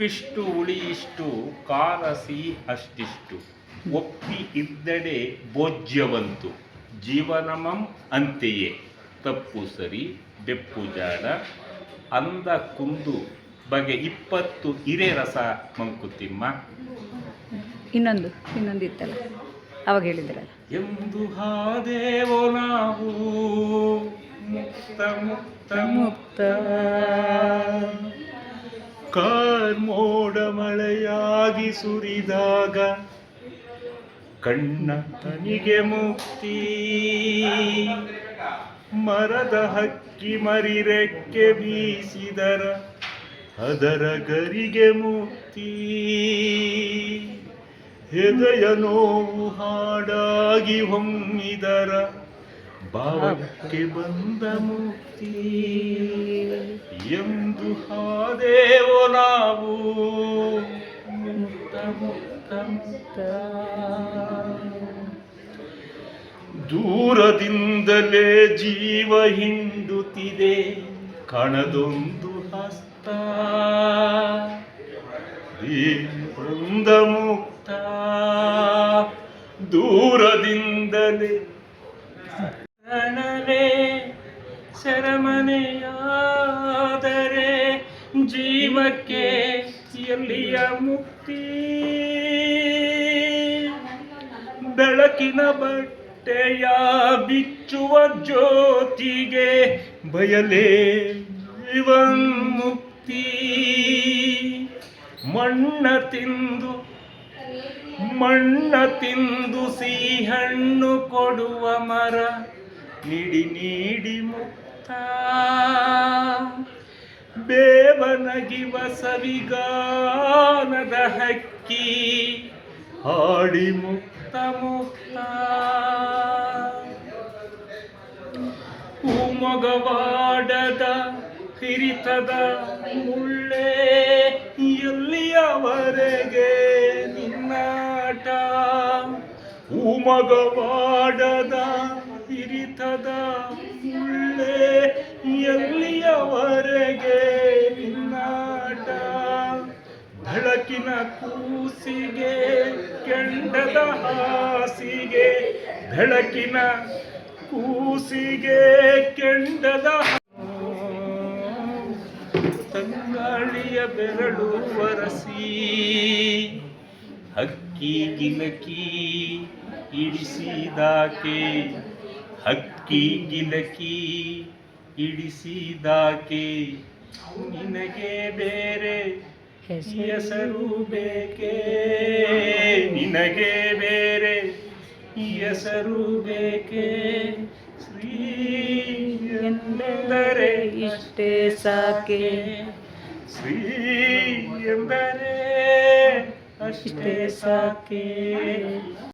ಉಪ್ಪಿಷ್ಟು ಉಳಿಯಿಷ್ಟು ಖಾರ ಸಿಹಿ ಅಷ್ಟಿಷ್ಟು. ಒಪ್ಪಿ ಇದ್ದಡೆ ಭೋಜ್ಯವಂತು. ಜೀವನಮಂ ಅಂತೆಯೇ. ತಪ್ಪು ಸರಿ ಬೆಪ್ಪು ಜಾಡ. ಅಂದ ಕುಂದು ಬಗೆ ಇಪ್ಪತ್ತು ಹಿರೇ ರಸ ಮಂಕುತಿಮ್ಮ. ಇನ್ನೊಂದು ಇನ್ನೊಂದು ಇತ್ತಲ್ಲ ಅವಾಗ ಹೇಳಿದ್ರಲ್ಲ. ಎಂದು ಹಾದೇವೋ ನಾವು. ಮುಕ್ತ ಮುಕ್ತ ಮುಕ್ತ. ಕಾರ್ಮೋಡ ಮಳೆಯಾಗಿ ಸುರಿದಾಗ ಕಣ್ಣ ತನಿಗೆ ಮುಕ್ತಿ. ಮರದ ಹಕ್ಕಿ ಮರಿರೆಕ್ಕೆ ಬೀಸಿದರ ಅದರ ಗರಿಗೆ ಮುಕ್ತಿ. ಹೃದಯ ನೋವು ಹಾಡಾಗಿ ಹೊಮ್ಮಿದರ ಭಾವಕ್ಕೆ ಬಂದ ಮುಕ್ತಿ ಎಂದು ಹಾದೇವೋ ನಾವು ಮುಕ್ತ ಮುಕ್ತ ಮುಕ್ತ. ದೂರದಿಂದಲೇ ಜೀವ ಹಿಂಡುತ್ತಿದೆ ಕಣದೊಂದು ಹಸ್ತ. ಬೃಂದ ಮುಕ್ತ. ದೂರದಿಂದಲೇ ರಣವೇ ಶರಮನೆಯಾದರೆ ಜೀವಕ್ಕೆ ಎಲ್ಲಿಯ ಮುಕ್ತಿ? ಬೆಳಕಿನ ಬಟ್ಟೆಯ ಬಿಚ್ಚುವ ಜ್ಯೋತಿಗೆ ಬಯಲೇ ಮುಕ್ತಿ? ಮಣ್ಣ ತಿಂದು ಮಣ್ಣ ತಿಂದು ಸಿಹಣ್ಣು ಕೊಡುವ ಮರ ನೀಡಿ ನೀಡಿ ಮುಕ್ತ. ಬೇವನಗಿ ಬಸವಿಗಾನದ ಹಕ್ಕಿ ಹಾಡಿ ಮುಕ್ತ ಮುಕ್ತ. ಹೂಮೊಗವಾಡದ ಹಿರಿತದ ಮುಳ್ಳೆ ಎಲ್ಲಿಯವರೆಗೆ ನಿನ್ನಾಟ? ಹೂಮಗವಾಡದ ಹಿರಿತದ ಮುಳ್ಳೆ ಎಲ್ಲಿಯವರೆಗೆ ನಿನ್ನಾಟ? ಬೆಳಕಿನ ಕೂಸಿಗೆ, ಕೆಂಡದ ಹಾಸಿಗೆ ಬೆಳಕಿನ ಕೂಸಿಗೆ, ಕೆಂಡದ ತಂಗಾಳಿಯ ಬೆರಳು ಒರಸಿ, ಹಕ್ಕಿ ಗಿಲಕಿ ಇಡಿಸಿದಾಕೆ ಹಕ್ಕಿ ಗಿಲಕಿ ಇಡಿಸಿದಾಕೆ ನಿನಗೆ ಬೇರೆ ಹೆಸರು ಬೇಕೇ? ನಿನಗೆ ಬೇರೆ ಹೆಸರು ಬೇಕೇ? ಶ್ರೀ ಎಂದರೆ ಇಷ್ಟೇ ಸಾಕೆ. ಶ್ರೀ ಎಂದರೆ ಅಷ್ಟೇ ಸಾಕೆ.